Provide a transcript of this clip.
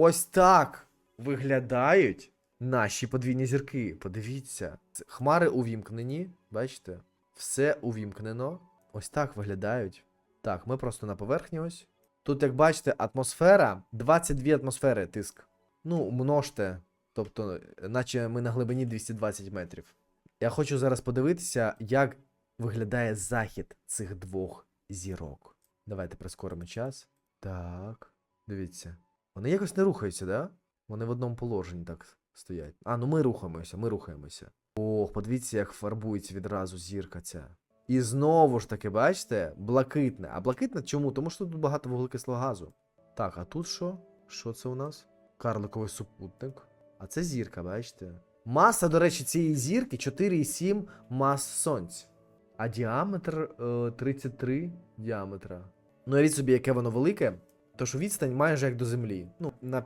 Ось так виглядають наші подвійні зірки. Подивіться. Хмари увімкнені, бачите? Все увімкнено. Ось так виглядають. Так, ми просто на поверхні ось. Тут, як бачите, атмосфера, 22 атмосфери тиск. Ну, множте. Тобто, наче ми на глибині 220 метрів. Я хочу зараз подивитися, як виглядає захід цих двох зірок. Давайте прискоримо час. Так. Дивіться. Вони якось не рухаються, да? Вони в одному положенні так стоять. А, ну ми рухаємося, ми рухаємося. Ох, подивіться, як фарбується відразу зірка ця. І знову ж таки, бачите, блакитне. А блакитне чому? Тому що тут багато вуглекислого газу. Так, а тут що? Що це у нас? Карликовий супутник. А це зірка, бачите? Маса, до речі, цієї зірки 4,7 мас сонць. А діаметр е, 33 діаметра. Ну, уявіть собі, яке воно велике. Тож відстань майже як до землі. Ну, на